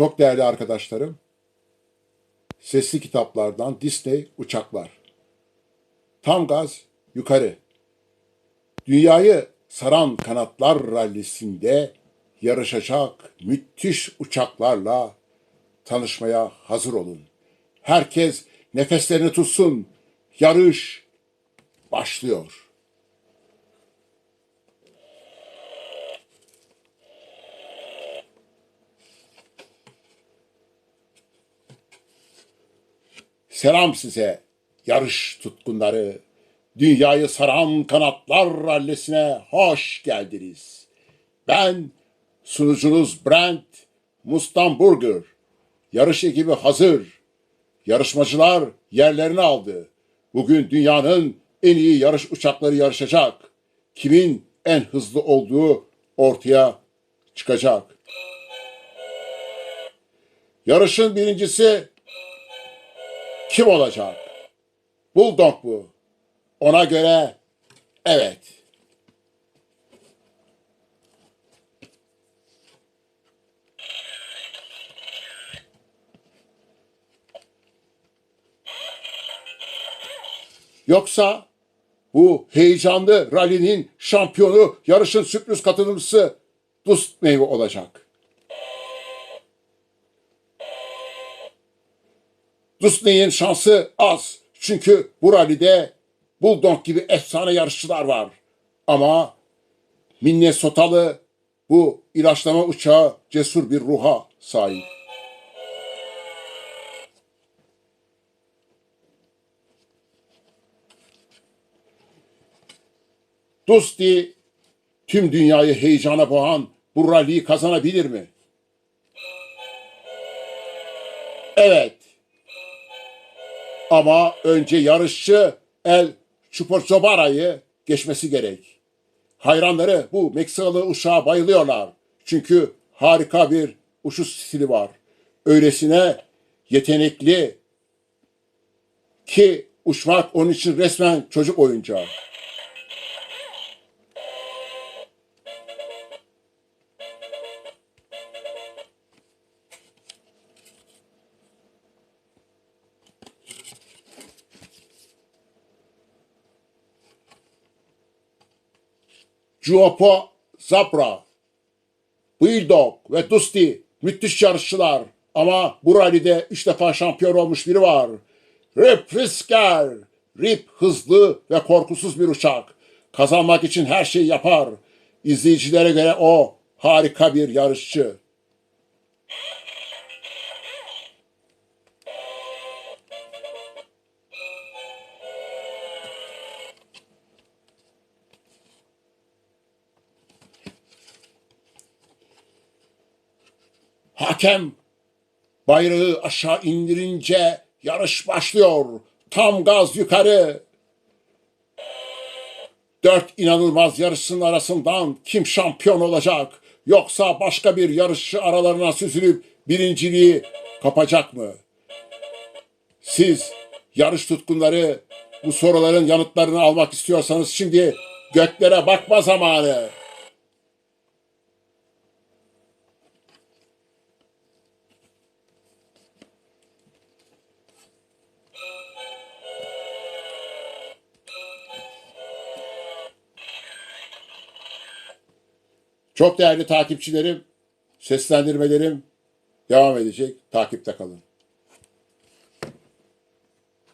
Çok değerli arkadaşlarım, sesli kitaplardan Disney Uçaklar. Tam gaz yukarı. Dünyayı saran kanatlar rallisinde yarışacak müthiş uçaklarla tanışmaya hazır olun. Herkes nefeslerini tutsun. Yarış başlıyor. Selam size yarış tutkunları. Dünyayı saran kanatlar rallisine hoş geldiniz. Ben sunucunuz Brent Mustanburger. Yarış ekibi hazır. Yarışmacılar yerlerini aldı. Bugün dünyanın en iyi yarış uçakları yarışacak. Kimin en hızlı olduğu ortaya çıkacak. Yarışın birincisi kim olacak? Bulldog bu. Ona göre evet. Yoksa bu heyecanlı rallinin şampiyonu, yarışın sürpriz katılımcısı Dust meyve olacak. Disney'in şansı az. Çünkü bu rallide Bulldog gibi efsane yarışçılar var. Ama Minnesotalı bu ilaçlama uçağı cesur bir ruha sahip. Dusty tüm dünyayı heyecana boğan bu rally'yi kazanabilir mi? Evet. Ama önce yarışçı El Chupozobara'yı geçmesi gerek. Hayranları bu Meksikalı uşağa bayılıyorlar. Çünkü harika bir uçuş stili var. Öylesine yetenekli ki uçmak onun için resmen çocuk oyuncağı. Juopo Zapra, Bulldog ve Dusty müthiş yarışçılar. Ama bu rallide üç defa şampiyon olmuş biri var. Rip Frisker. Rip hızlı ve korkusuz bir uçak. Kazanmak için her şeyi yapar. İzleyicilere göre o harika bir yarışçı. Hakem bayrağı aşağı indirince yarış başlıyor. Tam gaz yukarı. Dört inanılmaz yarışın arasından kim şampiyon olacak? Yoksa başka bir yarışçı aralarına süzülüp birinciliği kapacak mı? Siz yarış tutkunları bu soruların yanıtlarını almak istiyorsanız şimdi göklere bakma zamanı. Çok değerli takipçilerim, seslendirmelerim devam edecek. Takipte kalın.